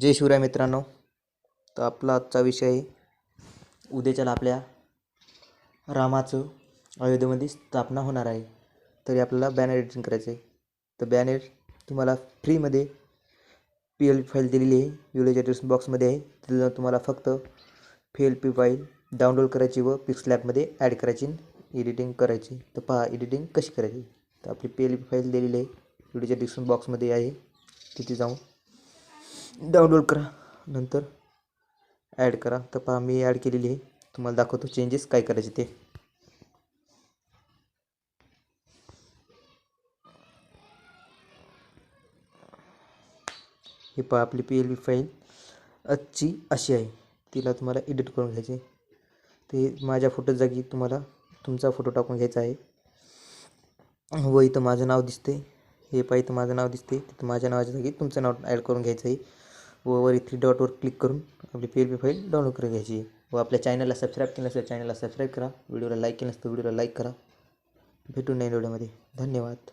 जय शिवराय मित्रांनो. तर आपला आजचा विषय आहे उद्याच्याला आपल्या रामाचं अयोध्येमध्ये स्थापना होणार आहे. तरी आपल्याला बॅनर एडिटिंग करायचं आहे तर बॅनर तुम्हाला फ्रीमध्ये पी एल फाईल दिलेली आहे. व्हिडिओच्या डिस्क्रिप्शन बॉक्समध्ये आहे. तिथं तुम्हाला फक्त P L P file download करायची व पिक्स लॅबमध्ये ॲड करायची एडिटिंग करायची. तर पहा एडिटिंग कशी करायची? तर आपली पी एल पी फाईल दिलेली आहे. व्हिडिओच्या डिस्क्रिप्शन बॉक्समध्ये आहे. तिथे जाऊन डाउनलोड करा. नंतर ॲड करा. तर पहा मी ॲड केलेली आहे. तुम्हाला दाखवतो चेंजेस काय करायचे ते. हे पहा आपली पी एल बी फाईल आजची अशी आहे. तिला तुम्हाला एडिट करून घ्यायची. आहे. ते माझ्या फोटो जागी तुम्हाला तुमचा फोटो टाकून घ्यायचा आहे. व इथं माझं नाव दिसते हे पहा माझं नाव दिसते तिथं माझ्या नावाच्या जागी तुमचं नाव ॲड करून घ्यायचं आहे. व वर थ्री डॉटवर क्लिक करून आपली P L P file download करून घ्यायची. व आपल्या चॅनलला सबस्क्राईब केलं नसेल चॅनलला सबस्क्राईब करा. व्हिडिओला लाईक केलं नसतं व्हिडिओला लाईक करा. भेटून नाही व्हिडिओमध्ये धन्यवाद.